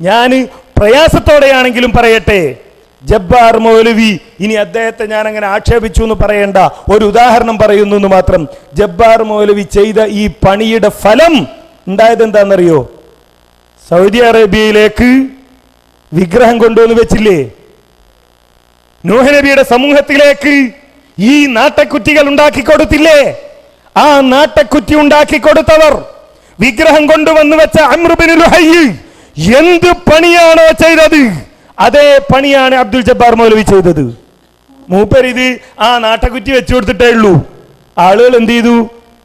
ഞാൻ പ്രയാസത്തോടെയാണെങ്കിലും പറയട്ടെ. ജബ്ബാർ മൗലവി ഇനി അദ്ദേഹത്തെ ഞാൻ അങ്ങനെ ആക്ഷേപിച്ചു എന്ന് പറയേണ്ട ഒരു ഉദാഹരണം പറയുന്നു എന്ന് മാത്രം. ജബ്ബാർ മൗലവി ചെയ്ത ഈ പണിയുടെ ഫലം ഉണ്ടായത് എന്താണെന്നറിയോ സൗദി അറേബ്യയിലേക്ക് വിഗ്രഹം കൊണ്ടുവന്ന് വെച്ചില്ലേ? നൂഹനബിയുടെ സമൂഹത്തിലേക്ക് ഈ നാട്ടക്കുറ്റികൾ ഉണ്ടാക്കി കൊടുത്തില്ലേ? ആ നാട്ടക്കുറ്റി ഉണ്ടാക്കി കൊടുത്തവർ വിഗ്രഹം കൊണ്ടുവന്ന് വെച്ച അമൃബിനു ലുഹയ്യ് എന്ത് പണിയാണോ ചെയ്തത്? അതേ പണിയാണ് അബ്ദുൽ ജബ്ബാർ മൗലവി ചെയ്തത്. മൂപ്പർ ഇത് ആ നാട്ടക്കുറ്റി വെച്ചു കൊടുത്തിട്ടേ ഉള്ളൂ. ആളുകൾ എന്ത് ചെയ്തു?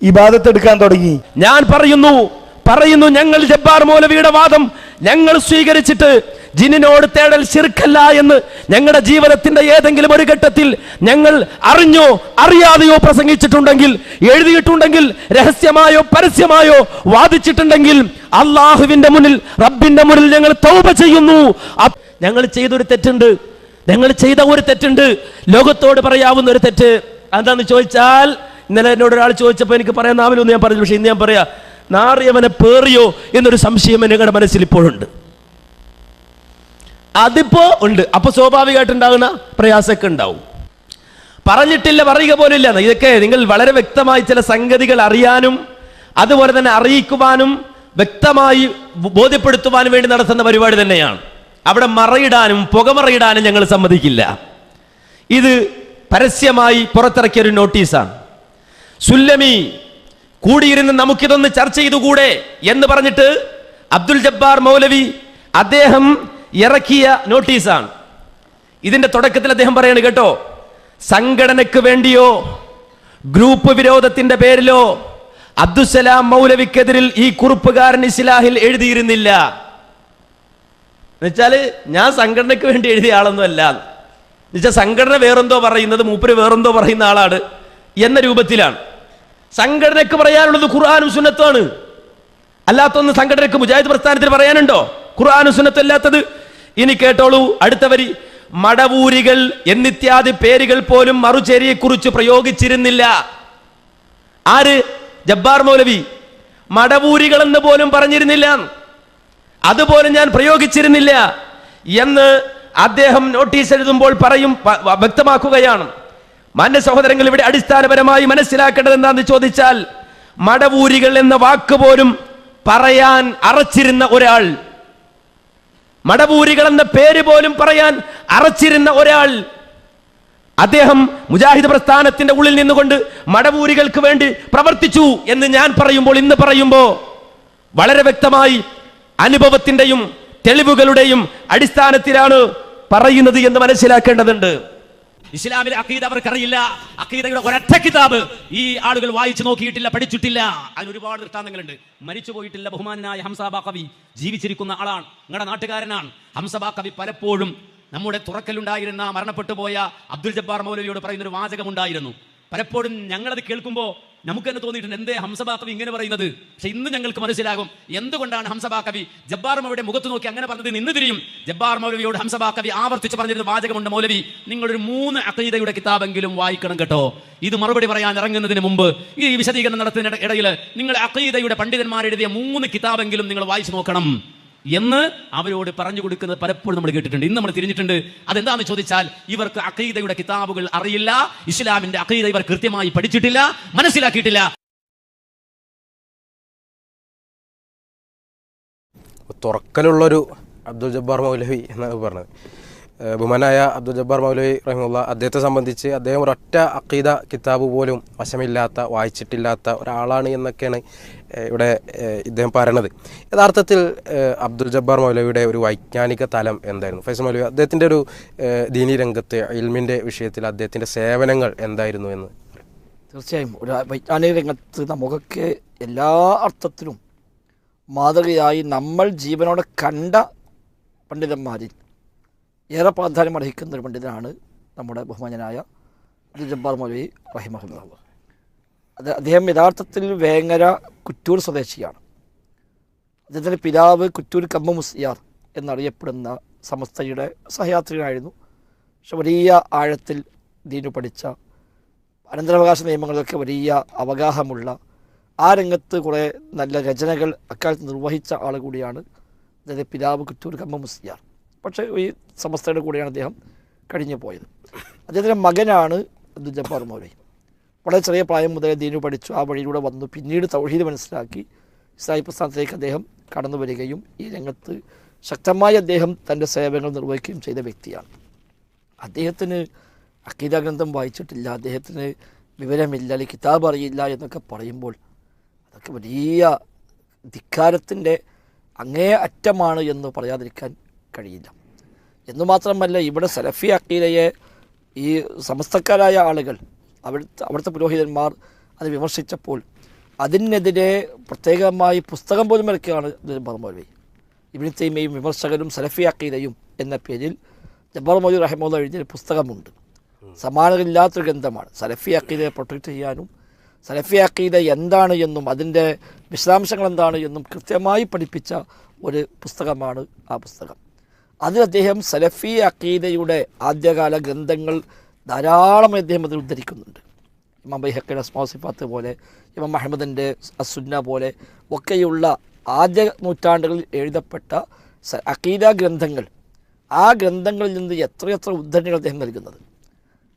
ഇബാദത്ത് എടുക്കാൻ തുടങ്ങി. ഞാൻ പറയുന്നു പറയുന്നു ഞങ്ങൾ ജബ്ബാർ മൗലവിയുടെ വാദം ഞങ്ങൾ സ്വീകരിച്ചിട്ട് ജിന്നിനോട് തേടൽ ശിർക്കല്ല എന്ന് ഞങ്ങളുടെ ജീവിതത്തിന്റെ ഏതെങ്കിലും ഒരു ഘട്ടത്തിൽ ഞങ്ങൾ അറിഞ്ഞോ അറിയാതെയോ പ്രസംഗിച്ചിട്ടുണ്ടെങ്കിൽ എഴുതിയിട്ടുണ്ടെങ്കിൽ രഹസ്യമായോ പരസ്യമായോ വാദിച്ചിട്ടുണ്ടെങ്കിൽ അള്ളാഹുവിന്റെ മുന്നിൽ റബ്ബിന്റെ മുന്നിൽ ഞങ്ങൾ തൗപ ചെയ്യുന്നു. ഞങ്ങൾ ചെയ്തൊരു തെറ്റുണ്ട്. ഞങ്ങൾ ചെയ്ത ഒരു തെറ്റുണ്ട്. ലോകത്തോട് പറയാവുന്ന ഒരു തെറ്റ്. എന്താന്ന് ചോദിച്ചാൽ ഇന്നലെ എന്നോട് ഒരാൾ ചോദിച്ചപ്പോൾ എനിക്ക് പറയാൻ നാവിലൊന്നും ഞാൻ പറഞ്ഞു പക്ഷേ ഇന്ന് ഞാൻ പറയാ നാറിയവനെ പേറിയോ എന്നൊരു സംശയം നിങ്ങളുടെ മനസ്സിൽ ഇപ്പോഴുണ്ട്. അതിപ്പോ ഉണ്ട്. അപ്പൊ സ്വാഭാവികമായിട്ട് ഉണ്ടാകുന്ന പ്രയാസമൊക്കെ ഉണ്ടാവും. പറഞ്ഞിട്ടില്ല പറയുക പോലില്ല ഇതൊക്കെ നിങ്ങൾ വളരെ വ്യക്തമായി ചില സംഗതികൾ അറിയാനും അതുപോലെ തന്നെ അറിയിക്കുവാനും വ്യക്തമായി ബോധ്യപ്പെടുത്തുവാനും വേണ്ടി നടത്തുന്ന പരിപാടി തന്നെയാണ്. അവിടെ മറയിടാനും പുകമറയിടാനും ഞങ്ങൾ സമ്മതിക്കില്ല. ഇത് പരസ്യമായി പുറത്തിറക്കിയ ഒരു നോട്ടീസാണ്. സുല്ലമി കൂടിയിരുന്ന് നമുക്കിതൊന്ന് ചർച്ച ചെയ്തുകൂടെ എന്ന് പറഞ്ഞിട്ട് അബ്ദുൽ ജബ്ബാർ മൗലവി അദ്ദേഹം ഇറക്കിയ നോട്ടീസാണ്. ഇതിന്റെ തുടക്കത്തിൽ അദ്ദേഹം പറയാണ് കേട്ടോ സംഘടനയ്ക്ക് വേണ്ടിയോ ഗ്രൂപ്പ് വിരോധത്തിന്റെ പേരിലോ അബ്ദുസലാം മൗലവിക്കെതിരിൽ ഈ കുറിപ്പുകാരൻ ഇസ്ലാഹിൽ എഴുതിയിരുന്നില്ല. എന്നുവെച്ചാൽ ഞാൻ സംഘടനയ്ക്ക് വേണ്ടി എഴുതിയ ആളൊന്നും അല്ല. എന്നുവെച്ചാൽ സംഘടന വേറെന്തോ പറയുന്നത് മൂപ്പര് വേറെന്തോ പറയുന്ന ആളാണ് എന്ന രൂപത്തിലാണ്. സംഘടനയ്ക്ക് പറയാനുള്ളത് ഖുർആാനും സുന്നത്തുമാണ് അല്ലാത്തൊന്ന് സംഘടനയ്ക്ക് മുജാഹിദ് പ്രസ്ഥാനത്തിന് പറയാനുണ്ടോ? ഖുർആാനും സുന്നത്തും അല്ലാത്തത് ഇനി കേട്ടോളൂ അടുത്ത വരി. മടവൂരികൾ എന്നിത്യാദി പേരുകൾ പോലും മറുചേരിയെ കുറിച്ച് പ്രയോഗിച്ചിരുന്നില്ല. ആര്? ജബ്ബാർ മൗലവി. മടവൂരികൾ എന്ന് പോലും പറഞ്ഞിരുന്നില്ല. അതുപോലും ഞാൻ പ്രയോഗിച്ചിരുന്നില്ല എന്ന് അദ്ദേഹം നോട്ടീസ് എഴുതുമ്പോൾ പറയും വ്യക്തമാക്കുകയാണ്. മാന്യ സഹോദരങ്ങൾ ഇവിടെ അടിസ്ഥാനപരമായി മനസ്സിലാക്കേണ്ടത് എന്താണെന്ന് ചോദിച്ചാൽ മടവൂരികൾ എന്ന വാക്ക് പോലും പറയാൻ അറച്ചിരുന്ന ഒരാൾ മടവൂരികൾ എന്ന പേര് പോലും പറയാൻ അറച്ചിരുന്ന ഒരാൾ അദ്ദേഹം മുജാഹിദ് പ്രസ്ഥാനത്തിന്റെ ഉള്ളിൽ നിന്നുകൊണ്ട് മടപൂരികൾക്ക് വേണ്ടി പ്രവർത്തിച്ചു എന്ന് ഞാൻ പറയുമ്പോൾ ഇന്ന് പറയുമ്പോൾ വളരെ വ്യക്തമായി അനുഭവത്തിന്റെയും തെളിവുകളുടെയും അടിസ്ഥാനത്തിലാണ് പറയുന്നത് എന്ന് മനസ്സിലാക്കേണ്ടതുണ്ട്. ഇസ്ലാമിലെ അക്കീദ അവർക്കറിയില്ല. അക്കീദയുടെ ഒരൊറ്റ കിതാബ് ഈ ആളുകൾ വായിച്ചു നോക്കിയിട്ടില്ല പഠിച്ചിട്ടില്ല. അതിന് ഒരുപാട് ദൃഷ്ടാന്തങ്ങളുണ്ട്. മരിച്ചു പോയിട്ടില്ല ബഹുമാനായ ഹംസാബാ കവി ജീവിച്ചിരിക്കുന്ന ആളാണ് നിങ്ങളുടെ നാട്ടുകാരനാണ്. ഹംസബാ കവി പലപ്പോഴും നമ്മുടെ തുറക്കലുണ്ടായിരുന്ന മരണപ്പെട്ടു പോയ അബ്ദുൽ ജബ്ബാർ മൗലവിയോട് പറയുന്ന ഒരു വാചകമുണ്ടായിരുന്നു. പലപ്പോഴും ഞങ്ങളത് കേൾക്കുമ്പോൾ നമുക്ക് തന്നെ തോന്നിയിട്ടുണ്ട് എന്തേ ഹംസബാ കവി ഇങ്ങനെ പറയുന്നത്? പക്ഷെ ഇന്ന് ഞങ്ങൾക്ക് മനസ്സിലാകും എന്തുകൊണ്ടാണ് ഹംസബാ കവി ജബ്ബാർ മൗലവിയുടെ മുഖത്ത് നോക്കി അങ്ങനെ പറഞ്ഞത് നിന്ന് തിരിയും? ജബ്ബാർ മൗലവിയോട് ഹംസബാ കവി ആവർത്തിച്ച് പറഞ്ഞിരുന്ന വാചകമുണ്ട് മൗലവി. നിങ്ങളൊരു മൂന്ന് അക്കീതയുടെ കിതാബെങ്കിലും വായിക്കണം കേട്ടോ. ഇത് മറുപടി പറയാൻ ഇറങ്ങുന്നതിന് മുമ്പ് ഈ വിശദീകരണം നടത്തുന്ന ഇടയിൽ നിങ്ങൾ അക്കീതയുടെ പണ്ഡിതന്മാരെഴുതിയ മൂന്ന് കിതാബെങ്കിലും നിങ്ങൾ വായിച്ചു നോക്കണം. എന്ന് അവരോട് പറഞ്ഞു കൊടുക്കുന്നത് പലപ്പോഴും നമ്മൾ കേട്ടിട്ടുണ്ട്. ഇന്ന് നമ്മൾ തിരിഞ്ഞിട്ടുണ്ട്. അതെന്താണെന്ന് ചോദിച്ചാൽ ഇവർക്ക് അഖീദയുടെ കിതാബുകൾ അറിയില്ല. ഇസ്ലാമിന്റെ അഖീദ ഇവർ കൃത്യമായി പഠിച്ചിട്ടില്ല മനസ്സിലാക്കിയിട്ടില്ല. തുറക്കലുള്ളൊരു അബ്ദുൽ ജബ്ബാർ മൗലവി എന്നാണ് പറഞ്ഞത്. ബുമനായ അബ്ദുൽ ജബ്ബാർ മൗലവി റഹിമുള്ള അദ്ദേഹത്തെ സംബന്ധിച്ച് അദ്ദേഹം ഒരൊറ്റ അക്കീദ കിതാബ് പോലും വശമില്ലാത്ത വായിച്ചിട്ടില്ലാത്ത ഒരാളാണ് എന്നൊക്കെയാണ് ഇവിടെ ഇദ്ദേഹം പറയണത്. യഥാർത്ഥത്തിൽ അബ്ദുൽ ജബ്ബാർ മൗലവിയുടെ ഒരു വൈജ്ഞാനിക തലം എന്തായിരുന്നു? ഫൈസൽ മൗലവി അദ്ദേഹത്തിന്റെ ഒരു ദീനി രംഗത്ത് ഇൽമിന്റെ വിഷയത്തിൽ അദ്ദേഹത്തിന്റെ സേവനങ്ങൾ എന്തായിരുന്നു എന്ന്? തീർച്ചയായും. ഒരു വൈജ്ഞാനിക രംഗത്ത് നമുക്കൊക്കെ എല്ലാ അർത്ഥത്തിലും മാതൃകയായി നമ്മൾ ജീവനോടെ കണ്ട പണ്ഡിതന്മാരിൽ ഏറെ പ്രാധാന്യം അർഹിക്കുന്ന ഒരു പണ്ഡിതനാണ് നമ്മുടെ ബഹുമാനനായ ജബ്ബാർ മൗലവി റഹിമഹുല്ല. അദ്ദേഹം യഥാർത്ഥത്തിൽ വേങ്ങര കുറ്റൂർ സ്വദേശിയാണ്. അദ്ദേഹത്തിന്റെ പിതാവ് കുറ്റൂർ കമ്മ മുസ്ലിയാർ എന്നറിയപ്പെടുന്ന സമസ്തയുടെ സഹയാത്രികനായിരുന്നു. പക്ഷെ വലിയ ആഴത്തിൽ ദീനു പഠിച്ച അനന്തരാവകാശ നിയമങ്ങളിലൊക്കെ വലിയ അവഗാഹമുള്ള ആ രംഗത്ത് കുറേ നല്ല രചനകൾ അക്കാലത്ത് നിർവഹിച്ച ആൾ കൂടിയാണ് അദ്ദേഹത്തെ പിതാവ് കുറ്റൂർ കമ്മ മുസ്ലിയാർ. പക്ഷേ ഈ സമസ്തയുടെ കൂടെയാണ് അദ്ദേഹം കഴിഞ്ഞു പോയത് അദ്ദേഹത്തിന്റെ മകനാണ് അബ്ദുൽ ജബ്ബാർ മൗലവി. വളരെ ചെറിയ പ്രായം മുതലേ ദീനു പഠിച്ചു. ആ വഴിയിലൂടെ വന്നു. പിന്നീട് തൗഹീദ് മനസ്സിലാക്കി ഇസ്ലാഹി പ്രസ്ഥാനത്തിലേക്ക് അദ്ദേഹം കടന്നു വരികയും ഈ രംഗത്ത് ശക്തമായി അദ്ദേഹം തന്റെ സേവനങ്ങൾ നിർവഹിക്കുകയും ചെയ്ത വ്യക്തിയാണ്. അദ്ദേഹത്തിന് അക്കീത ഗ്രന്ഥം വായിച്ചിട്ടില്ല. അദ്ദേഹത്തിന് വിവരമില്ല അല്ലെങ്കിൽ കിതാബ് അറിയില്ല എന്നൊക്കെ പറയുമ്പോൾ അതൊക്കെ വലിയ ധിക്കാരത്തിന്റെ അങ്ങേ അറ്റമാണ് എന്ന് പറയാതിരിക്കാൻ കഴിയില്ല. എന്നു മാത്രമല്ല ഇവിടെ സലഫി അക്കീലയെ ഈ സമസ്തക്കാരായ ആളുകൾ അവിടുത്തെ അവിടുത്തെ പുരോഹിതന്മാർ അത് വിമർശിച്ചപ്പോൾ അതിനെതിരെ പ്രത്യേകമായി പുസ്തകം പോലും ഇറക്കുകയാണ് ജബ്ബാർ മൗലവി. ഇബിൻ തൈമയും വിമർശകരും സലഫി അക്കീദയും എന്ന പേരിൽ ജബ്ബാർ മൗലി റഹിമുള്ള എഴുതിയൊരു പുസ്തകമുണ്ട്. സമാനമില്ലാത്തൊരു ഗ്രന്ഥമാണ്. സലഫി അക്കീദയെ പ്രൊട്ടക്റ്റ് ചെയ്യാനും സലഫി അക്കീദ എന്താണ് എന്നും അതിന്റെ വിശദാംശങ്ങൾ എന്താണ് എന്നും കൃത്യമായി പഠിപ്പിച്ച ഒരു പുസ്തകമാണ് ആ പുസ്തകം. അതിൽ അദ്ദേഹം സലഫി അക്കീദയുടെ ആദ്യകാല ഗ്രന്ഥങ്ങൾ ധാരാളം അദ്ദേഹം അതിൽ ഉദ്ധരിക്കുന്നുണ്ട്. ഇമാം ബൈഹക്കയുടെ സ്മോസിഫാത്ത് പോലെ ഇമാം അഹമ്മദിന്റെ അസുന്ന പോലെ ഒക്കെയുള്ള ആദ്യ നൂറ്റാണ്ടുകളിൽ എഴുതപ്പെട്ട അക്കീദ ഗ്രന്ഥങ്ങൾ ആ ഗ്രന്ഥങ്ങളിൽ നിന്ന് എത്രയെത്ര ഉദ്ധരണികൾ അദ്ദേഹം നൽകുന്നത്.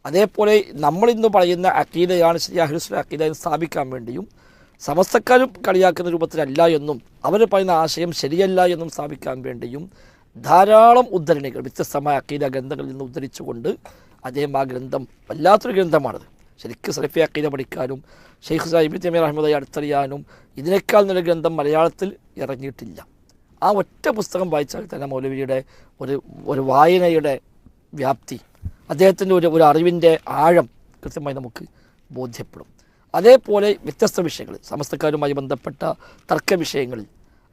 അതേപോലെ നമ്മളിന്ന് പറയുന്ന അക്കീദയാണ് ശ്രീ അഹ്ലുസ്ല അക്കീദ എന്ന് സ്ഥാപിക്കാൻ വേണ്ടിയും സമസ്തക്കാരും കളിയാക്കുന്ന രൂപത്തിലല്ല എന്നും അവർ പറയുന്ന ആശയം ശരിയല്ല എന്നും സ്ഥാപിക്കാൻ വേണ്ടിയും ധാരാളം ഉദ്ധരണികൾ വ്യത്യസ്തമായ അക്കീദ ഗ്രന്ഥങ്ങളിൽ നിന്ന് ഉദ്ധരിച്ചുകൊണ്ട് അദ്ദേഹം ആ ഗ്രന്ഥം വല്ലാത്തൊരു ഗ്രന്ഥമാണത്. ശരിക്കും സലഫി അക്കീത പഠിക്കാനും ഷെയ്ഖ് സാഹിബ് തമീർ അഹമ്മദായി അടുത്തറിയാനും ഇതിനേക്കാൾ നല്ല ഗ്രന്ഥം മലയാളത്തിൽ ഇറങ്ങിയിട്ടില്ല. ആ ഒറ്റ പുസ്തകം വായിച്ചാൽ തന്നെ മൗലവിയുടെ ഒരു ഒരു വായനയുടെ വ്യാപ്തി അദ്ദേഹത്തിന്റെ ഒരു ഒരു അറിവിന്റെ ആഴം കൃത്യമായി നമുക്ക് ബോധ്യപ്പെടും. അതേപോലെ വ്യത്യസ്ത വിഷയങ്ങൾ സമസ്തക്കാരുമായി ബന്ധപ്പെട്ട തർക്ക വിഷയങ്ങളിൽ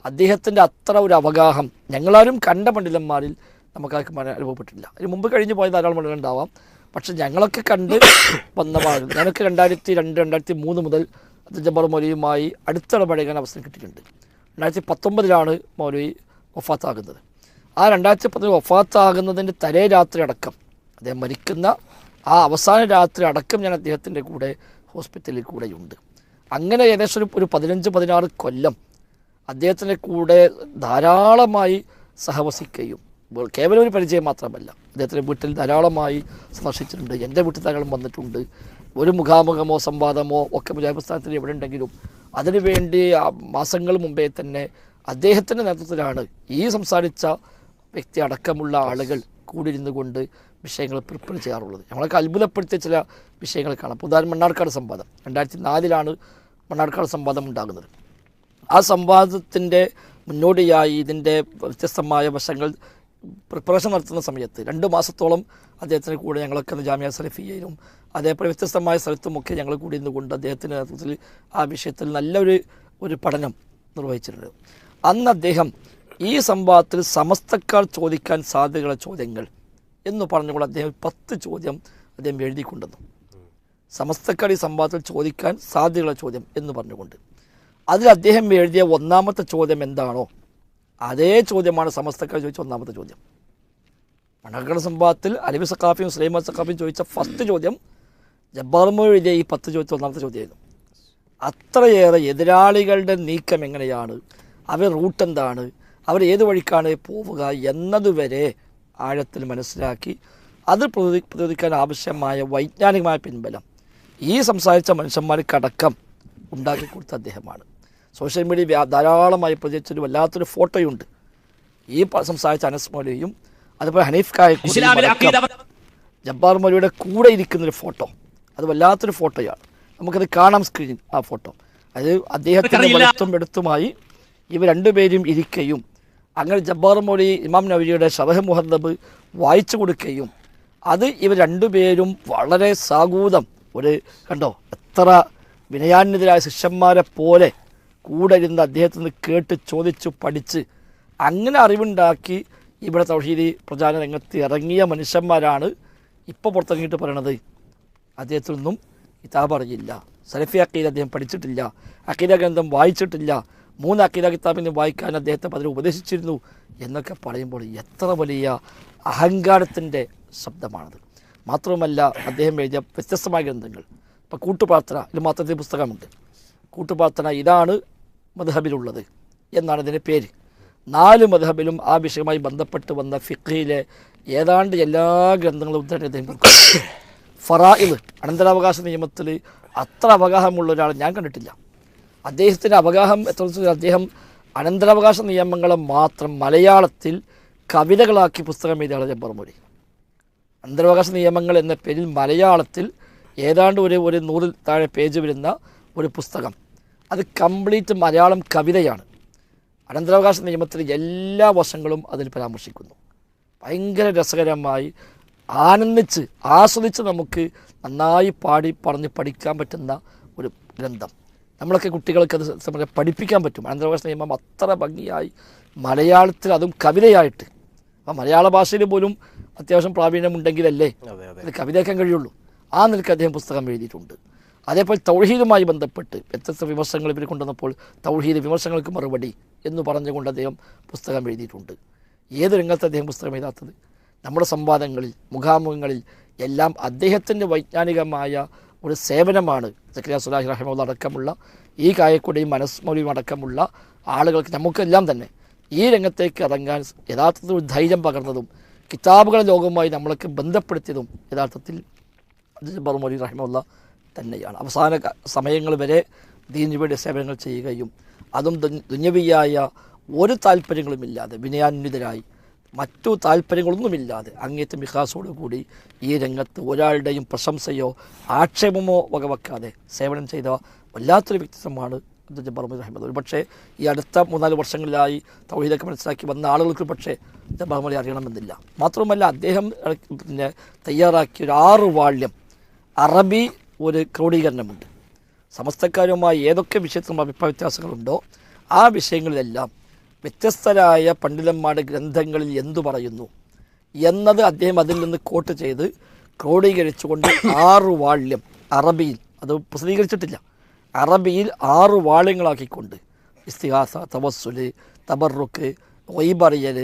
അദ്ദേഹത്തിന്റെ അത്ര ഒരു അവഗാഹം ഞങ്ങളാരും കണ്ട പണ്ഡിതന്മാരിൽ നമുക്കാർക്കും അനുഭവപ്പെട്ടിട്ടില്ല. അതിന് മുമ്പ് കഴിഞ്ഞ് പോയ ധാരാളം മഴകൾ ഉണ്ടാവാം. പക്ഷെ ഞങ്ങളൊക്കെ കണ്ട് വന്ന വന്നവാണ് ഞാനൊക്കെ രണ്ടായിരത്തി രണ്ട് രണ്ടായിരത്തി മൂന്ന് മുതൽ ജബ്ബാർ മൗലവിയുമായി അടുത്തിടപഴകാൻ അവസരം കിട്ടിയിട്ടുണ്ട്. രണ്ടായിരത്തി പത്തൊമ്പതിലാണ് മൗലവി വഫാത്താകുന്നത്. ആ രണ്ടായിരത്തി പത്തൊമ്പത് വഫാത്താകുന്നതിന്റെ തലേ രാത്രി അടക്കം അദ്ദേഹം മരിക്കുന്ന ആ അവസാന രാത്രി അടക്കം ഞാൻ അദ്ദേഹത്തിന്റെ കൂടെ ഹോസ്പിറ്റലിൽ കൂടെയുണ്ട്. അങ്ങനെ ഏകദേശം ഒരു- ഒരു പതിനഞ്ച് പതിനാറ് കൊല്ലം അദ്ദേഹത്തിന്റെ കൂടെ ധാരാളമായി സഹവസിക്കുകയും കേവലം ഒരു പരിചയം മാത്രമല്ല അദ്ദേഹത്തിന്റെ വീട്ടിൽ ധാരാളമായി സന്ദർശിച്ചിട്ടുണ്ട്. എന്റെ വീട്ടിൽ ധാരാളം വന്നിട്ടുണ്ട്. ഒരു മുഖാമുഖമോ സംവാദമോ ഒക്കെ മുജാഹിദ് എവിടെ ഉണ്ടെങ്കിലും അതിനുവേണ്ടി മാസങ്ങൾ മുമ്പേ തന്നെ അദ്ദേഹത്തിന്റെ നേതൃത്വത്തിലാണ് ഈ സംസാരിച്ച വ്യക്തി അടക്കമുള്ള ആളുകൾ കൂടിയിരുന്നു കൊണ്ട് വിഷയങ്ങൾ പ്രിപ്പയർ ചെയ്യാറുള്ളത്. ഞങ്ങളൊക്കെ അത്ഭുതപ്പെടുത്തിയ ചില വിഷയങ്ങൾ കാണാം. പുതുതായി മണ്ണാർക്കാട് സംവാദം. രണ്ടായിരത്തി നാലിലാണ് മണ്ണാർക്കാട് സംവാദം ഉണ്ടാകുന്നത്. ആ സംവാദത്തിന്റെ മുന്നോടിയായി ഇതിന്റെ വ്യത്യസ്തമായ വശങ്ങൾ പ്രിപ്പറേഷൻ നടത്തുന്ന സമയത്ത് രണ്ട് മാസത്തോളം അദ്ദേഹത്തിന് കൂടെ ഞങ്ങളൊക്കെ ജാമ്യ സലഫിയയിലും അതേപോലെ വ്യത്യസ്തമായ സ്ഥലത്തുമൊക്കെ ഞങ്ങൾ കൂടി നിന്നുകൊണ്ട് അദ്ദേഹത്തിന്റെ നേതൃത്വത്തിൽ ആ വിഷയത്തിൽ നല്ലൊരു ഒരു പഠനം നിർവഹിച്ചിട്ടുണ്ട്. അന്ന് അദ്ദേഹം ഈ സംഭവത്തിൽ സമസ്തക്കാർ ചോദിക്കാൻ സാധ്യതയുള്ള ചോദ്യങ്ങൾ എന്ന് പറഞ്ഞുകൊണ്ട് അദ്ദേഹം പത്ത് ചോദ്യം അദ്ദേഹം എഴുതിക്കൊണ്ടുവന്നു. സമസ്തക്കാർ ഈ സംഭവത്തിൽ ചോദിക്കാൻ സാധ്യതയുള്ള ചോദ്യം എന്ന് പറഞ്ഞുകൊണ്ട്. അതിൽ അദ്ദേഹം എഴുതിയ ഒന്നാമത്തെ ചോദ്യം എന്താണോ അതേ ചോദ്യമാണ് സമസ്തക്കാർ ചോദിച്ച ഒന്നാമത്തെ ചോദ്യം. മണക്കട സംഭവത്തിൽ അലബി സക്കാഫിയും സുലൈമാൻ സക്കാഫിയും ചോദിച്ച ഫസ്റ്റ് ചോദ്യം ജബ്ബാർമോ എഴുതിയ ഈ പത്ത് ചോദിച്ച ഒന്നാമത്തെ ചോദ്യമായിരുന്നു. അത്രയേറെ എതിരാളികളുടെ നീക്കം എങ്ങനെയാണ്? അവർ റൂട്ട് എന്താണ്? അവർ ഏത് വഴിക്കാണ് പോവുക എന്നതുവരെ ആഴത്തിൽ മനസ്സിലാക്കി അത് പ്രതി പ്രതിരോധിക്കാൻ ആവശ്യമായ വൈജ്ഞാനികമായ പിൻബലം ഈ സംസാരിച്ച മനുഷ്യന്മാർക്കടക്കം ഉണ്ടാക്കി കൊടുത്ത അദ്ദേഹമാണ്. സോഷ്യൽ മീഡിയ ധാരാളമായി പ്രചരിച്ചൊരു വല്ലാത്തൊരു ഫോട്ടോയുണ്ട്. ഈ സംസാരിച്ച അനസ് മൗലവിയും അതുപോലെ ഹനീഫ് കായ ജബ്ബാർ മൗലിയുടെ കൂടെ ഇരിക്കുന്നൊരു ഫോട്ടോ. അത് വല്ലാത്തൊരു ഫോട്ടോയാണ്. നമുക്കത് കാണാം സ്ക്രീനിൽ ആ ഫോട്ടോ. അത് അദ്ദേഹത്തിന്റെ. വലത്തും എടുത്തുമായി ഇവ രണ്ടുപേരും ഇരിക്കുകയും അങ്ങനെ ജബ്ബാർ മൗലി ഇമാം നബിയുടെ ഷറഹ് മുഹദ്ദബ് വായിച്ചു കൊടുക്കുകയും അത് ഇവർ രണ്ടുപേരും വളരെ സാഗൂതം. ഒരു കണ്ടോ? എത്ര വിനയാന്യതരായ ശിഷ്യന്മാരെ പോലെ കൂടെ ഇരുന്ന് അദ്ദേഹത്തിൽ നിന്ന് കേട്ട് ചോദിച്ചു പഠിച്ച് അങ്ങനെ അറിവുണ്ടാക്കി ഇവിടെ തൗഹീദി പ്രചാരണ രംഗത്ത് ഇറങ്ങിയ മനുഷ്യന്മാരാണ് ഇപ്പോൾ പുറത്തിറങ്ങിയിട്ട് പറയണത്. അദ്ദേഹത്തിൽ നിന്നും കിതാബ് അറിയില്ല. സലഫി അക്കീദ അദ്ദേഹം പഠിച്ചിട്ടില്ല. അക്കീദ ഗ്രന്ഥം വായിച്ചിട്ടില്ല. മൂന്ന് അക്കീദ കിതാബിനെ വായിക്കാൻ അദ്ദേഹത്തെ പതിൽ ഉപദേശിച്ചിരുന്നു എന്നൊക്കെ പറയുമ്പോൾ എത്ര വലിയ അഹങ്കാരത്തിന്റെ ശബ്ദമാണത്. മാത്രവുമല്ല അദ്ദേഹം എഴുതിയ വ്യത്യസ്തമായ ഗ്രന്ഥങ്ങൾ. ഇപ്പോൾ കൂട്ടുപ്രാർത്ഥന ഇത് മാത്രത്തിൽ പുസ്തകമുണ്ട്. കൂട്ടുപ്രാർത്ഥന ഇതാണ് മധബിലുള്ളത് എന്നാണ് ഇതിന്റെ പേര്. നാല് മധബിലും ആ വിഷയവുമായി ബന്ധപ്പെട്ട് വന്ന ഫിഖയിലെ ഏതാണ്ട് എല്ലാ ഗ്രന്ഥങ്ങളും അദ്ദേഹം കൊടുക്കും. ഫറായിദ് അനന്തരാവകാശ നിയമത്തിൽ അത്ര അവഗാഹമുള്ള ഒരാൾ ഞാൻ കണ്ടിട്ടില്ല. അദ്ദേഹത്തിന്റെ അവഗാഹം എത്ര അദ്ദേഹം അനന്തരാവകാശ നിയമങ്ങളെ മാത്രം മലയാളത്തിൽ കവിതകളാക്കി പുസ്തകം എഴുതിയാണ് ജബ്ബർ മൊഴി അന്തരാവകാശ നിയമങ്ങൾ എന്ന പേരിൽ മലയാളത്തിൽ ഏതാണ്ട് ഒരു ഒരു നൂറിൽ താഴെ പേജ് വരുന്ന ഒരു പുസ്തകം. അത് കംപ്ലീറ്റ് മലയാളം കവിതയാണ്. അനന്തരാവകാശ നിയമത്തിലെ എല്ലാ വശങ്ങളും അതിൽ പരാമർശിക്കുന്നു. ഭയങ്കര രസകരമായി ആനന്ദിച്ച് ആസ്വദിച്ച് നമുക്ക് നന്നായി പാടി പറഞ്ഞ് പഠിക്കാൻ പറ്റുന്ന ഒരു ഗ്രന്ഥം. നമ്മളൊക്കെ കുട്ടികൾക്ക് അത് പഠിപ്പിക്കാൻ പറ്റും. അനന്തരാവകാശ നിയമം അത്ര ഭംഗിയായി മലയാളത്തിൽ അതും കവിതയായിട്ട്. അപ്പം മലയാള ഭാഷയിൽ പോലും അത്യാവശ്യം പ്രാവീണ്യമുണ്ടെങ്കിലല്ലേ അത് കവിതയ്ക്കാൻ കഴിയുള്ളൂ. ആ നിലയ്ക്ക് അദ്ദേഹം പുസ്തകം എഴുതിയിട്ടുണ്ട്. അതേപോലെ തൗഹീദുമായി ബന്ധപ്പെട്ട് വ്യത്യസ്ത വിമർശങ്ങൾ ഇവർ കൊണ്ടുവന്നപ്പോൾ തൗഹീദ് വിമർശനങ്ങൾക്ക് മറുപടി എന്ന് പറഞ്ഞുകൊണ്ട് അദ്ദേഹം പുസ്തകം എഴുതിയിട്ടുണ്ട്. ഏത് രംഗത്ത് അദ്ദേഹം പുസ്തകം എഴുതാത്തത്? നമ്മുടെ സംവാദങ്ങളിൽ മുഖാമുഖങ്ങളിൽ എല്ലാം അദ്ദേഹത്തിന്റെ വൈജ്ഞാനികമായ ഒരു സേവനമാണ് സക്രിയ സുലാഹി റഹമുള്ള അടക്കമുള്ള ഈ കായക്കുടയും മനസ്മൗലിയും അടക്കമുള്ള ആളുകൾക്ക് നമുക്കെല്ലാം തന്നെ ഈ രംഗത്തേക്ക് ഇറങ്ങാൻ യഥാർത്ഥത്തിൽ ഒരു ധൈര്യം പകർന്നതും കിതാബുകളെ ലോകവുമായി നമ്മളൊക്കെ ബന്ധപ്പെടുത്തിയതും യഥാർത്ഥത്തിൽ ജബ്ബർ മൊലി റഹിമുള്ള തന്നെയാണ്. അവസാന സമയങ്ങൾ വരെ ദീനു വേണ്ടി സേവനങ്ങൾ ചെയ്യുകയും അതും ദുഞ്ഞവിയായ ഒരു താല്പര്യങ്ങളുമില്ലാതെ വിനയാന്വിതരായി. മറ്റു താല്പര്യങ്ങളൊന്നുമില്ലാതെ അങ്ങേറ്റ മിഹാസോടുകൂടി ഈ രംഗത്ത് ഒരാളുടെയും പ്രശംസയോ ആക്ഷേപമോ വകവെക്കാതെ സേവനം ചെയ്ത വല്ലാത്തൊരു വ്യക്തിത്വമാണ് അബ്ദുൽ ജബ്ബാർ മുഹമ്മദ് അഹമ്മദ്. ഒരു പക്ഷേ ഈ അടുത്ത മൂന്നാൽ വർഷങ്ങളിലായി തൗഹീദൊക്കെ മനസ്സിലാക്കി വന്ന ആളുകൾക്ക് പക്ഷേ ജബ്ബാർ മൊലി അറിയണമെന്നില്ല. മാത്രമല്ല അദ്ദേഹം പിന്നെ തയ്യാറാക്കിയ ഒരു ആറ് വാള്യം അറബി ഒരു ക്രോഡീകരണമുണ്ട്. സമസ്തക്കാരുമായി ഏതൊക്കെ വിഷയത്തിലും അഭിപ്രായ വ്യത്യാസങ്ങളുണ്ടോ ആ വിഷയങ്ങളിലെല്ലാം വ്യത്യസ്തരായ പണ്ഡിതന്മാരുടെ ഗ്രന്ഥങ്ങളിൽ എന്തു പറയുന്നു എന്നത് അദ്ദേഹം അതിൽ നിന്ന് കോട്ട് ചെയ്ത് ക്രോഡീകരിച്ചുകൊണ്ട് ആറ് വാള്യം അറബിയിൽ അത് പ്രസിദ്ധീകരിച്ചിട്ടില്ല അറബിയിൽ ആറ് വാള്യങ്ങളാക്കിക്കൊണ്ട് ഇസ്തിഹാസ തവസ്സുൽ തബറുക്ക് ഒയ്ബറിയൽ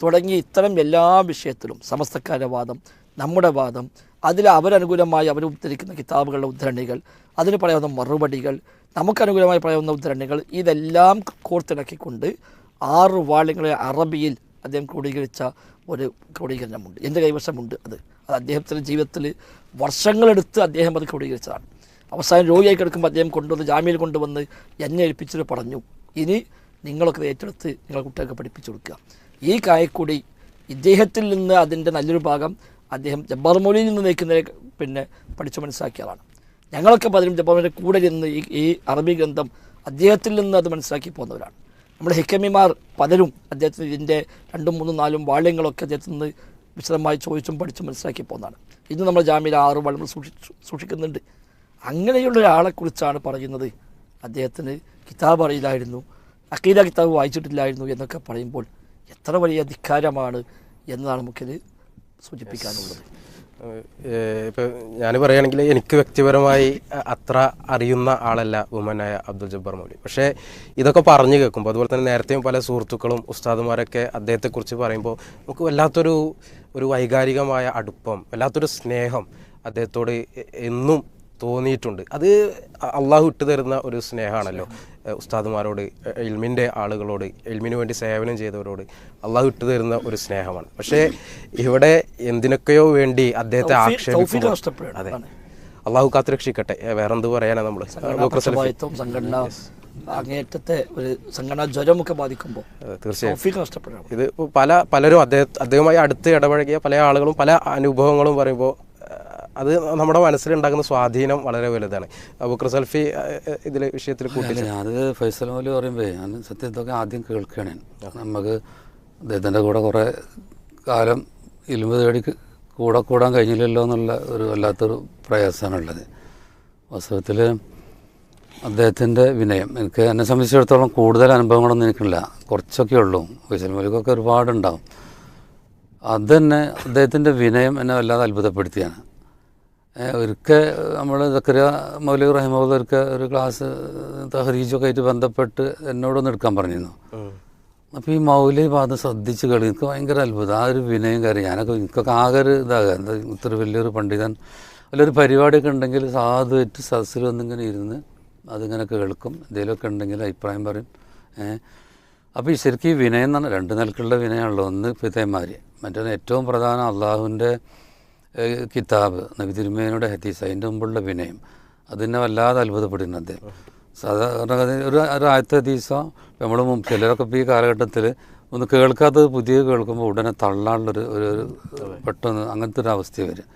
തുടങ്ങി ഇത്തരം എല്ലാ വിഷയത്തിലും സമസ്തക്കാരുടെ വാദം നമ്മുടെ വാദം അതിൽ അവരനുകൂലമായി അവർ ഉദ്ധരിക്കുന്ന കിതാബുകളുടെ ഉദ്ധരണികൾ അതിന് പറയാവുന്ന മറുപടികൾ നമുക്കനുകൂലമായി പറയാവുന്ന ഉദ്ധരണികൾ ഇതെല്ലാം കോർത്തിണക്കിക്കൊണ്ട് ആറ് വാള്യങ്ങളെ അറബിയിൽ അദ്ദേഹം ക്രോഡീകരിച്ച ഒരു ക്രോഡീകരണമുണ്ട്. എന്റെ കൈവശമുണ്ട് അത്? അത് അദ്ദേഹത്തിന്റെ ജീവിതത്തിൽ വർഷങ്ങളെടുത്ത് അദ്ദേഹം അത് ക്രോഡീകരിച്ചതാണ്. അവസാനം രോഗിയായി കിടക്കുമ്പോൾ അദ്ദേഹം കൊണ്ടുവന്ന് ജാമ്യയിൽ കൊണ്ടുവന്ന് എന്നെ ഏൽപ്പിച്ചിട്ട് പറഞ്ഞു ഇനി നിങ്ങളൊക്കെ ഏറ്റെടുത്ത് നിങ്ങളെ കുട്ടികൾക്ക് പഠിപ്പിച്ചു കൊടുക്കുക. ഈ കായക്കൂടി ഇദ്ദേഹത്തിൽ നിന്ന് അതിന്റെ നല്ലൊരു ഭാഗം അദ്ദേഹം ജബ്ബാർ മൗലിയിൽ നിന്ന് നയിക്കുന്ന പിന്നെ പഠിച്ചു മനസ്സിലാക്കിയതാണ്. ഞങ്ങളൊക്കെ പലരും ജബ്ബാറിന്റെ കൂടെ നിന്ന് ഈ ഈ അറബി ഗ്രന്ഥം അദ്ദേഹത്തിൽ നിന്ന് അത് മനസ്സിലാക്കി പോകുന്നവരാണ്. നമ്മുടെ ഹിക്കമിമാർ പലരും അദ്ദേഹത്തിന് ഇതിന്റെ രണ്ടും മൂന്നും നാലും വാള്യങ്ങളൊക്കെ അദ്ദേഹത്തിൽ നിന്ന് വിശദമായി ചോദിച്ചും പഠിച്ചും മനസ്സിലാക്കി പോകുന്നതാണ്. ഇന്ന് നമ്മൾ ജാമ്യയിൽ ആറ് വളം സൂക്ഷിച്ചു സൂക്ഷിക്കുന്നുണ്ട്. അങ്ങനെയുള്ള ഒരാളെക്കുറിച്ചാണ് പറയുന്നത്. അദ്ദേഹത്തിന് കിതാബ് അറിയില്ലായിരുന്നു അക്കീല കിതാബ് വായിച്ചിട്ടില്ലായിരുന്നു എന്നൊക്കെ പറയുമ്പോൾ എത്ര വലിയ ധിക്കാരമാണ് എന്നതാണ് നമുക്കിത് സൂചിപ്പിക്കാനുള്ളത് ഇപ്പോൾ ഞാൻ പറയുകയാണെങ്കിൽ എനിക്ക് വ്യക്തിപരമായി അത്ര അറിയുന്ന ആളല്ല ഉമ്മനായ അബ്ദുൽ ജബ്ബാർ മൗലി. പക്ഷേ ഇതൊക്കെ പറഞ്ഞു കേൾക്കുമ്പോൾ അതുപോലെ തന്നെ നേരത്തെയും പല സുഹൃത്തുക്കളും ഉസ്താദുമാരൊക്കെ അദ്ദേഹത്തെക്കുറിച്ച് പറയുമ്പോൾ നമുക്ക് വല്ലാത്തൊരു ഒരു വൈകാരികമായ അടുപ്പം വല്ലാത്തൊരു സ്നേഹം അദ്ദേഹത്തോട് എന്നും തോന്നിയിട്ടുണ്ട്. അത് അള്ളാഹു ഇട്ട് തരുന്ന ഒരു സ്നേഹമാണല്ലോ ഉസ്താദുമാരോട് എൽമിന്റെ ആളുകളോട് എൽമിന് വേണ്ടി സേവനം ചെയ്തവരോട് അള്ളാഹു ഇട്ട് തരുന്ന ഒരു സ്നേഹമാണ്. പക്ഷേ ഇവിടെ എന്തിനൊക്കെയോ വേണ്ടി അദ്ദേഹത്തെ നഷ്ടപ്പെടുകയാണ്. അതെ. അള്ളാഹു കാത്തുരക്ഷിക്കട്ടെ. വേറെ എന്ത് പറയാനാ നമ്മൾ സംഘടന അങ്ങേറ്റത്തെ ഒരു സംഘടനാ ജ്വരമൊക്കെ ബാധിക്കുമ്പോൾ തീർച്ചയായും. ഇത് പല പലരും അദ്ദേഹം അദ്ദേഹവുമായി അടുത്ത് ഇടപഴകിയ പല ആളുകളും പല അനുഭവങ്ങളും പറയുമ്പോൾ അത് നമ്മുടെ മനസ്സിലുണ്ടാക്കുന്ന സ്വാധീനം വളരെ വലുതാണ്. അബുക്കർ സൽഫി ഇതിൽ വിഷയത്തിൽ കൂട്ടി അത് ഞാനത് ഫൈസൽ മൗലി പറയുമ്പോൾ ഞാൻ സത്യത്തൊക്കെ ആദ്യം കേൾക്കുകയാണ് നമുക്ക് അദ്ദേഹത്തിന്റെ കൂടെ കുറേ കാലം ഇലുമ്പ് തേടി കൂടെ കൂടാൻ കഴിഞ്ഞില്ലല്ലോ എന്നുള്ള ഒരു വല്ലാത്തൊരു പ്രയാസമാണുള്ളത് വാസ്തവത്തിൽ അദ്ദേഹത്തിന്റെ വിനയം എനിക്ക് എന്നെ സംബന്ധിച്ചിടത്തോളം കൂടുതൽ അനുഭവങ്ങളൊന്നും എനിക്കില്ല. കുറച്ചൊക്കെ ഉള്ളൂ. ഫൈസൽ മൗലിക്കൊക്കെ ഒരുപാടുണ്ടാവും. അത് തന്നെ അദ്ദേഹത്തിന്റെ വിനയം എന്നെ വല്ലാതെ അത്ഭുതപ്പെടുത്തിയാണ്. ഒരിക്കൽ നമ്മൾ ദക്കര മൗലിക് റഹിമുള്ള ഒരിക്കൽ ഒരു ക്ലാസ് തഹരീജൊക്കെ ആയിട്ട് ബന്ധപ്പെട്ട് എന്നോടൊന്ന് എടുക്കാൻ പറഞ്ഞിരുന്നു. അപ്പോൾ ഈ മൗലി ഭാഗം ശ്രദ്ധിച്ച് കളി. എനിക്ക് ഭയങ്കര അത്ഭുതം. ആ ഒരു വിനയം കാര്യം. ഞാനൊക്കെ എനിക്കൊക്കെ ആകെ ഒരു ഇതാകുക എന്താ ഇത്ര വലിയൊരു പണ്ഡിതൻ. അല്ലൊരു പരിപാടിയൊക്കെ ഉണ്ടെങ്കിൽ സാധുവായിട്ട് സദസ്സിൽ വന്നിങ്ങനെ ഇരുന്ന് അതിങ്ങനെ കേൾക്കും. എന്തെങ്കിലുമൊക്കെ ഉണ്ടെങ്കിൽ അഭിപ്രായം പറയും. ഏഹ് അപ്പോൾ ഈ ശരിക്കും ഈ വിനയം എന്ന് പറഞ്ഞാൽ രണ്ട് നിലക്കുള്ള വിനയമുള്ളൂ ഒന്ന് പിതേമാരി. മറ്റൊന്ന് ഏറ്റവും പ്രധാനം അള്ളാഹുവിന്റെ കിതാബ് നബി തിരുമേനയുടെ ഹദീസ് അതിന്റെ മുമ്പുള്ള വിനയം അതിനെ വല്ലാതെ അത്ഭുതപ്പെടുന്നു അദ്ദേഹം. സാധാരണ ഒരു ഒരു ആദ്യത്തെ ഹദീസോ നമ്മൾ ചിലരൊക്കെ ഇപ്പോൾ ഈ കാലഘട്ടത്തിൽ ഒന്ന് കേൾക്കാത്തത് പുതിയ കേൾക്കുമ്പോൾ ഉടനെ തള്ളാനുള്ളൊരു ഒരു ഒരു പെട്ടെന്ന് അങ്ങനത്തെ ഒരു അവസ്ഥ വരും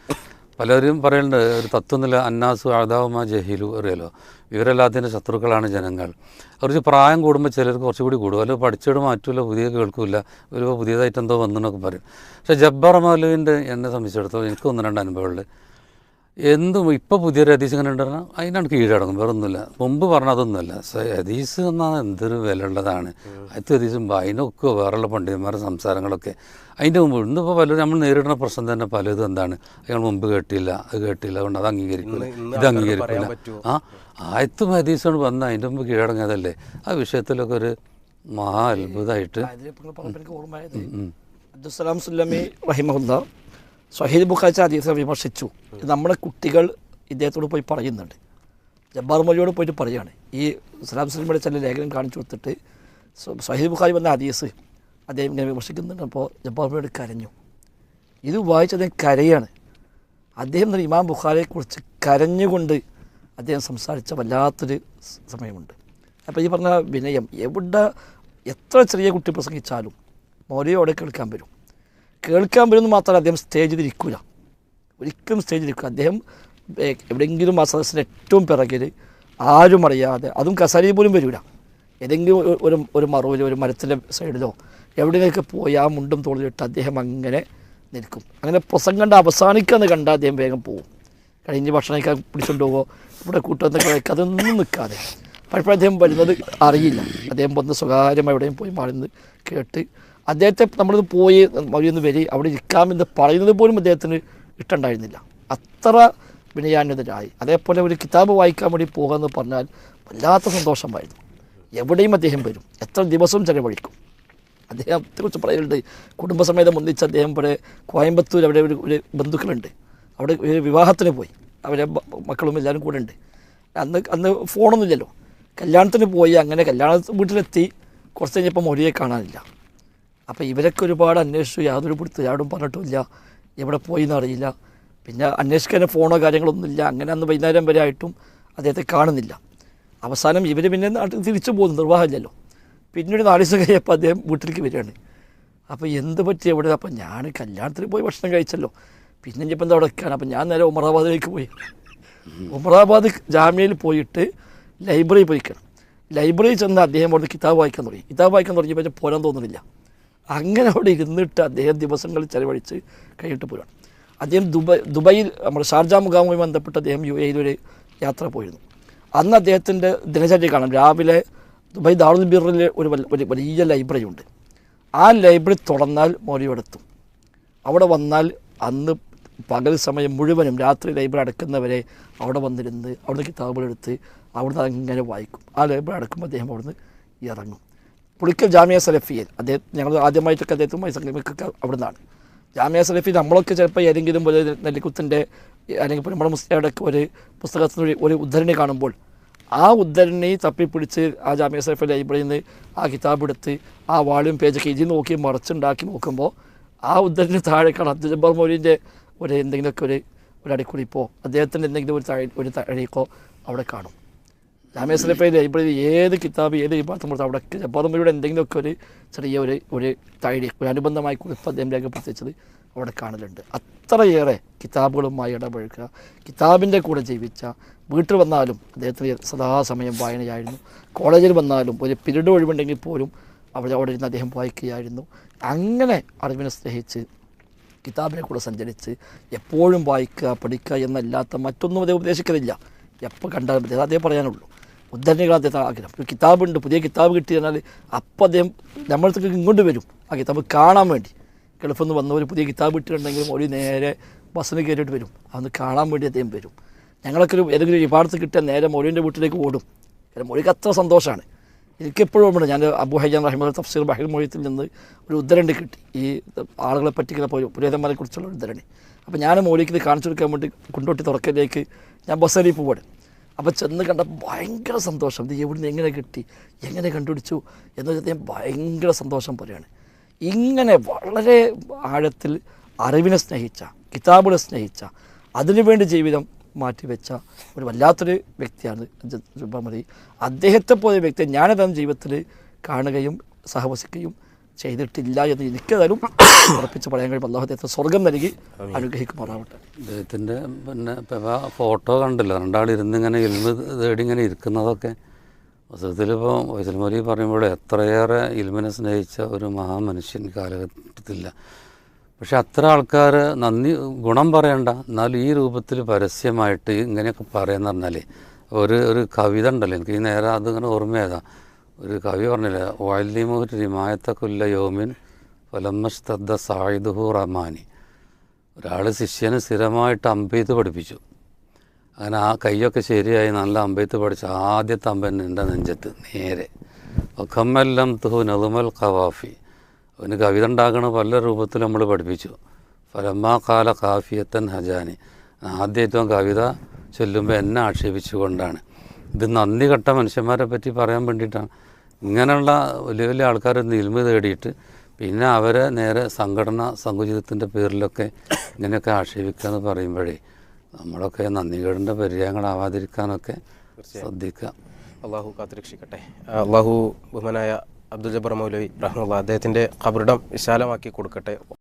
പലരും പറയുന്നുണ്ട് ഒരു തത്വനില അന്നാസു ആദാവുമാ ജഹീലു അറിയാലോ? ഇവരെല്ലാത്തിന്റെ ശത്രുക്കളാണ് ജനങ്ങൾ. കുറച്ച് പ്രായം കൂടുമ്പോൾ ചിലർക്ക് കുറച്ചുകൂടി കൂടും. അല്ലെങ്കിൽ പഠിച്ചിട്ട് മാറ്റില്ല പുതിയ കേൾക്കില്ല ഒരു പുതിയതായിട്ട് എന്തോ വന്നെന്നൊക്കെ പറയും. പക്ഷേ ജബ്ബാർ മൗലുവിന്റെ എന്നെ സംബന്ധിച്ചിടത്തോളം എനിക്ക് ഒന്ന് രണ്ട് അനുഭവമുള്ളത് എന്തും ഇപ്പോൾ പുതിയൊരു ഹദീസ് ഇങ്ങനെ ഉണ്ടായിരുന്നു അതിനാണ് കീഴടങ്ങും വേറെ ഒന്നുമില്ല മുമ്പ് പറഞ്ഞ അതൊന്നുമല്ല. സ- ഹദീസ് എന്നാൽ എന്തൊരു വില ഉള്ളതാണ്. അടുത്ത ഹദീസും അതിനൊക്കെ വേറെയുള്ള പണ്ഡിതന്മാരുടെ സംസാരങ്ങളൊക്കെ. അതിന്റെ മുമ്പ് ഇന്നിപ്പോൾ പലരും നമ്മൾ നേരിടുന്ന പ്രശ്നം തന്നെ പലതും എന്താണ്? അയാൾ മുമ്പ് കേട്ടില്ല അത് കേട്ടില്ല അതുകൊണ്ട് അത് അംഗീകരിക്കില്ല ഇത് അംഗീകരിക്കില്ല ആ ആയത്തും ഹദീസാണ് വന്ന അതിന്റെ മുമ്പ് കീഴടങ്ങിയതല്ലേ ആ വിഷയത്തിലൊക്കെ ഒരു മഹാ അത്ഭുതമായിട്ട് അബ്ദുസ്സലാം സുല്ലമി റഹിമഹുല്ല. സഹീദ് ബുഖാച്ച ഹദീസിനെ വിമർശിച്ചു. നമ്മുടെ കുട്ടികൾ ഇദ്ദേഹത്തോട് പോയി പറയുന്നുണ്ട്. ജബ്ബാർ മൊഴിയോട് പോയിട്ട് പറയുകയാണ് ഈ സലാം സലിമയുടെ ചില ലേഖനം കാണിച്ചു കൊടുത്തിട്ട് സഹീദ് ബുഖാരി വന്ന ഹദീസ് അദ്ദേഹം ഇങ്ങനെ വിമർശിക്കുന്നുണ്ട്. അപ്പോൾ ജബ്ബാർ മൊഴിയോട് കരഞ്ഞു. ഇത് വായിച്ച് അദ്ദേഹം കരയാണ്. അദ്ദേഹം തന്നെ ഇമാം ബുഖാരിയെക്കുറിച്ച് കരഞ്ഞുകൊണ്ട് അദ്ദേഹം സംസാരിച്ച വല്ലാത്തൊരു സമയമുണ്ട്. അപ്പോൾ ഈ പറഞ്ഞ വിനയം എവിടെ എത്ര ചെറിയ കുട്ടി പ്രസംഗിച്ചാലും മൊരയോടെ കേൾക്കാൻ വരും. കേൾക്കാൻ വരുമെന്ന് മാത്രമല്ല അദ്ദേഹം സ്റ്റേജിൽ ഇരിക്കില്ല ഒരിക്കലും സ്റ്റേജിൽ ഇരിക്കുക അദ്ദേഹം എവിടെയെങ്കിലും ആ സദസ്സിന് ഏറ്റവും പിറകിൽ ആരും അറിയാതെ അതും കസാരി പോലും വരില്ല ഏതെങ്കിലും ഒരു- ഒരു മറവിലോ ഒരു മരത്തിന്റെ സൈഡിലോ എവിടെയൊക്കെ പോയി ആ മുണ്ടും തോളിലിട്ട് അദ്ദേഹം അങ്ങനെ നിൽക്കും. അങ്ങനെ പ്രസംഗം കണ്ട് അവസാനിക്കാന്ന് കണ്ടാൽ അദ്ദേഹം വേഗം പോകും കഴിഞ്ഞ് ഭക്ഷണം കഴിക്കാൻ പിടിച്ചുകൊണ്ട് പോകുമോ ഇവിടെ കൂട്ടുന്ന കഴിക്കുക അതൊന്നും നിൽക്കാതെ. പലപ്പോഴും അദ്ദേഹം വരുന്നത് അറിയില്ല. അദ്ദേഹം വന്ന് സ്വകാര്യമായി എവിടെയും പോയി മാറുന്നത് കേട്ട് അദ്ദേഹത്തെ നമ്മളിത് പോയി മറിയൊന്ന് വരി അവിടെ ഇരിക്കാമെന്ന് പറയുന്നത് പോലും അദ്ദേഹത്തിന് ഇഷ്ടമുണ്ടായിരുന്നില്ല. അത്ര വിനയാന്യതരായി അതേപോലെ ഒരു കിതാബ് വായിക്കാൻ വേണ്ടി പോകുക എന്ന് പറഞ്ഞാൽ വല്ലാത്ത സന്തോഷമായിരുന്നു. എവിടെയും അദ്ദേഹം വരും. എത്ര ദിവസവും ചെലവഴിക്കും. അദ്ദേഹത്തെക്കുറിച്ച് പറയുന്നുണ്ട്. കുടുംബസമേതം ഒന്നിച്ച് അദ്ദേഹം ഇവിടെ കോയമ്പത്തൂർ അവിടെ ഒരു ഒരു ബന്ധുക്കളുണ്ട്. അവിടെ ഒരു വിവാഹത്തിന് പോയി. അവരെ മക്കളും എല്ലാവരും കൂടെ ഉണ്ട്. അന്ന് അന്ന് ഫോണൊന്നുമില്ലല്ലോ. കല്യാണത്തിന് പോയി അങ്ങനെ കല്യാണ വീട്ടിലെത്തി. കുറച്ച് കഴിഞ്ഞപ്പോൾ മൊഴിയെ കാണാനില്ല. അപ്പോൾ ഇവരൊക്കെ ഒരുപാട് അന്വേഷിച്ചു. യാതൊരു പിടുത്തു യാടും പറഞ്ഞിട്ടില്ല എവിടെ പോയി എന്നറിയില്ല പിന്നെ അന്വേഷിക്കാൻ ഫോണോ കാര്യങ്ങളൊന്നുമില്ല അങ്ങനെ അന്ന് വൈകുന്നേരം വരെ ആയിട്ടും അദ്ദേഹത്തെ കാണുന്നില്ല. അവസാനം ഇവർ പിന്നെ നാട്ടിൽ തിരിച്ചു പോകുന്നു. നിർവാഹമില്ലല്ലോ. പിന്നെ ഒരു നാല് ദിവസം കഴിയപ്പോൾ അദ്ദേഹം വീട്ടിലേക്ക് വരികയാണ്. അപ്പോൾ എന്ത് പറ്റി എവിടെ അപ്പോൾ ഞാൻ കല്യാണത്തിൽ പോയി ഭക്ഷണം കഴിച്ചല്ലോ. പിന്നെ ഇനിയിപ്പോൾ എന്താ അവിടെ നിൽക്കുകയാണ് അപ്പം ഞാൻ നേരെ ഉമറാബാദിലേക്ക് പോയി. ഉമറാബാദ് ജാമ്യയിൽ പോയിട്ട് ലൈബ്രറി പോയിക്കണം ലൈബ്രറിയിൽ ചെന്ന് അദ്ദേഹം അവിടെ കിതാബ് വായിക്കാൻ തുടങ്ങി. കിതാബ് വായിക്കാൻ തുടങ്ങിയപ്പോൾ പോരാൻ തോന്നുന്നില്ല. അങ്ങനെ അവിടെ ഇരുന്നിട്ട് അദ്ദേഹം ദിവസങ്ങൾ ചെലവഴിച്ച് കഴിഞ്ഞിട്ട് പോരാണ് അദ്ദേഹം ദുബായ് ദുബൈയിൽ നമ്മുടെ ഷാർജ മുഖാമുമായി ബന്ധപ്പെട്ട് അദ്ദേഹം യു എയിൽ ഒരു യാത്ര പോയിരുന്നു. അന്ന് അദ്ദേഹത്തിന്റെ ദിനചര്യ കാണാം. രാവിലെ ദുബായ് ദാറുൽ ബിറിൽ ഒരു വലിയ ലൈബ്രറി ഉണ്ട്. ആ ലൈബ്രറി തുറന്നാൽ മോരിയോടെത്തും അവിടെ വന്നാൽ അന്ന് പകൽ സമയം മുഴുവനും രാത്രി ലൈബ്രറി അടക്കുന്നവരെ അവിടെ വന്നിരുന്ന് അവിടുന്ന് കിതാബുകളെടുത്ത് അവിടുന്ന് അങ്ങനെ വായിക്കും. ആ ലൈബ്രറി അടക്കുമ്പോൾ അദ്ദേഹം അവിടുന്ന് ഇറങ്ങും. പുളിക്കൽ ജാമിയ സലഫിയൽ അദ്ദേഹം ഞങ്ങൾ ആദ്യമായിട്ടൊക്കെ അദ്ദേഹത്തുമായി സംഗമിക്കൊക്കെ നിന്നാണ് ജാമിയ സലഫി നമ്മളൊക്കെ ചിലപ്പോൾ ഏതെങ്കിലും ഒരു നെല്ലിക്കുത്തിന്റെ അല്ലെങ്കിൽ നമ്മുടെ മുസ്ലിയുടെ ഒക്കെ ഒരു പുസ്തകത്തിൽ ഒരു- ഉദ്ധരണി കാണുമ്പോൾ ആ ഉദ്ധരണി തപ്പിപ്പിടിച്ച് ആ ജാമിയ സലഫി ലൈബ്രറിയിൽ നിന്ന് ആ കിതാബ് എടുത്ത് ആ വാളും പേജൊക്കെ ഇതിൽ നോക്കി മറച്ചുണ്ടാക്കി നോക്കുമ്പോൾ ആ ഉദ്ധരണി താഴെ കാണാം അബ്ദുൽ ജബ്ബാർ മൗലിന്റെ ഒരു എന്തെങ്കിലുമൊക്കെ ഒരു ഒരു അടിക്കുറിപ്പോ അദ്ദേഹത്തിന്റെ എന്തെങ്കിലും ഒരു താഴെ ഒരു തഴീക്കോ അവിടെ കാണും. ജാമ്യ ഇപ്പോൾ ഏത് കിതാബ് ഏത് വിഭാഗം കൊടുത്താൽ അവിടെ ജബ്ബാദമ്മയുടെ എന്തെങ്കിലുമൊക്കെ ഒരു ചെറിയ ഒരു ഒരു തൈഡി ഒരു അനുബന്ധമായി കുറിപ്പ് അദ്ദേഹം രേഖപ്പെടുത്തിച്ചത് അവിടെ കാണലുണ്ട്. അത്രയേറെ കിതാബുകളുമായി ഇടപഴകുക കിതാബിന്റെ കൂടെ ജീവിച്ച വീട്ടിൽ വന്നാലും അദ്ദേഹത്തിന് സദാസമയം വായനയായിരുന്നു. കോളേജിൽ വന്നാലും ഒരു പിരീഡ് ഒഴിവുണ്ടെങ്കിൽ പോലും അവിടെ അവിടെ ഇരുന്ന് അദ്ദേഹം വായിക്കുകയായിരുന്നു. അങ്ങനെ അറിവിനെ സ്നേഹിച്ച് കിതാബിനെ കൂടെ സഞ്ചരിച്ച് എപ്പോഴും വായിക്കുക പഠിക്കുക എന്നല്ലാത്ത മറ്റൊന്നും അദ്ദേഹം ഉപദേശിക്കുന്നില്ല എപ്പോൾ കണ്ടാലും അദ്ദേഹം അതേ പറയാനുള്ളൂ. ഉദ്ധരണികൾ ആഗ്രഹം. ഒരു കിതാബുണ്ട് പുതിയ കിതാബ് കിട്ടി എന്നാൽ അപ്പം അദ്ദേഹം നമ്മളത്തേക്ക് ഇങ്ങോട്ട് വരും. ആ കിതാബ് കാണാൻ വേണ്ടി. ഗൾഫിൽ വന്ന ഒരു പുതിയ കിതാബ് കിട്ടിയിട്ടുണ്ടെങ്കിലും ഒരു നേരെ ബസ്സിന് കയറിയിട്ട് വരും. അതൊന്ന് കാണാൻ വേണ്ടി അദ്ദേഹം വരും. ഞങ്ങളൊക്കെ ഒരു ഏതെങ്കിലും വിഭാഗത്ത് കിട്ടിയ നേരെ മൊഴിന്റെ വീട്ടിലേക്ക് ഓടും. കാരണം മൊഴിക്ക് അത്ര സന്തോഷമാണ്. എനിക്കെപ്പോഴും ഓർമ്മയുണ്ട് ഞാൻ അബു ഹൈജാൻ റഹിമ തഫ്സീർ ബഹിർ മൊഴിത്തിൽ നിന്ന് ഒരു ഉദ്ധരണി കിട്ടി. ഈ ആളുകളെ പറ്റിക്കുന്ന പുരോഹിതന്മാരെ കുറിച്ചുള്ള ഉദ്ധരണി. അപ്പോൾ ഞാൻ മൊഴിക്ക് കാണിച്ചു കൊടുക്കാൻ വേണ്ടി കുണ്ടോട്ടി തുറക്കലേക്ക് ഞാൻ ബസ്സേരി പോവാണ്. അപ്പോൾ ചെന്ന് കണ്ട ഭയങ്കര സന്തോഷം. ഇത് എവിടുന്ന് എങ്ങനെ കിട്ടി? എങ്ങനെ കണ്ടുപിടിച്ചു? എന്ന് വെച്ചാൽ ഞാൻ ഭയങ്കര സന്തോഷം പോലെയാണ്. ഇങ്ങനെ വളരെ ആഴത്തിൽ അറിവിനെ സ്നേഹിച്ച കിതാബുകളെ സ്നേഹിച്ച അതിനുവേണ്ടി ജീവിതം മാറ്റിവെച്ച ഒരു വല്ലാത്തൊരു വ്യക്തിയാണ് ജുബാമതി അദ്ദേഹത്തെ പോലെ വ്യക്തിയെ ഞാനതാണ് ജീവിതത്തിൽ കാണുകയും സഹവസിക്കുകയും ചെയ്തിട്ടില്ല എന്ന് എനിക്കതായാലും ഉറപ്പിച്ച് പറയാൻ കഴിയും അള്ളാഹു സ്വർഗം നൽകി അനുഗ്രഹിക്കുമാറാവട്ടെ. അദ്ദേഹത്തിന്റെ പിന്നെ ഫോട്ടോ കണ്ടില്ല. രണ്ടാളിരുന്ന് ഇങ്ങനെ ഇൽമ തേടി ഇങ്ങനെ ഇരിക്കുന്നതൊക്കെ വസ്തുത്തിലിപ്പോൾ വൈസൽമൊലി പറയുമ്പോൾ എത്രയേറെ ഇൽമിനെ സ്നേഹിച്ച ഒരു മഹാമനുഷ്യൻ കാലഘട്ടത്തില്ല. പക്ഷെ അത്ര ആൾക്കാർ നന്ദി ഗുണം പറയണ്ട. എന്നാലും ഈ രൂപത്തിൽ പരസ്യമായിട്ട് ഇങ്ങനെയൊക്കെ പറയുന്ന പറഞ്ഞാൽ ഒരു ഒരു കവിത ഉണ്ടല്ലോ. എനിക്ക് ഈ നേരെ അതിങ്ങനെ ഓർമ്മയേതാ ഒരു കവി പറഞ്ഞില്ല വാല്യമൂർ റിമായത്തക്കുല്ല യോമിൻ ഫലമ്മസ്തദ്ദ സായിദുഹു റഹ്മാനി. ഒരാൾ ശിഷ്യന് സ്ഥിരമായിട്ട് അമ്പെയ്ത്ത് പഠിപ്പിച്ചു. അങ്ങനെ ആ കൈയൊക്കെ ശരിയായി നല്ല അമ്പെയ്ത്ത് പഠിച്ച ആദ്യത്തെ അമ്പൻ എന്റെ നെഞ്ചത്ത് നേരെ. ഒക്കമ്മെല്ലാം തുഹു നതുമൽ ഖവാഫി. അവന് കവിത ഉണ്ടാക്കണ പല രൂപത്തിൽ നമ്മൾ പഠിപ്പിച്ചു. ഫലമ്മാ കാല കാഫിയത്തൻ ഹജാനി. ആദ്യമായിട്ടും കവിത ചൊല്ലുമ്പോൾ എന്നെ ആക്ഷേപിച്ചുകൊണ്ടാണ്. ഇത് നന്ദി കെട്ട മനുഷ്യന്മാരെ പറ്റി പറയാൻ വേണ്ടിയിട്ടാണ്. ഇങ്ങനെയുള്ള വലിയ വലിയ ആൾക്കാർ നിൽമ തേടിയിട്ട് പിന്നെ അവരെ നേരെ സംഘടന സങ്കുചിതത്തിന്റെ പേരിലൊക്കെ ഇങ്ങനെയൊക്കെ ആക്ഷേപിക്കുക എന്ന് പറയുമ്പോഴേ നമ്മളൊക്കെ നന്ദികേടിന്റെ പര്യായങ്ങളാവാതിരിക്കാനൊക്കെ ശ്രദ്ധിക്കുക. അള്ളാഹു കാത്തുരക്ഷിക്കട്ടെ. അള്ളാഹു ബഹുമാനായ അബ്ദുൽ ജബ്ബർ മൗലവി റഹ്മുള്ള അദ്ദേഹത്തിന്റെ കബറിടം വിശാലമാക്കി കൊടുക്കട്ടെ.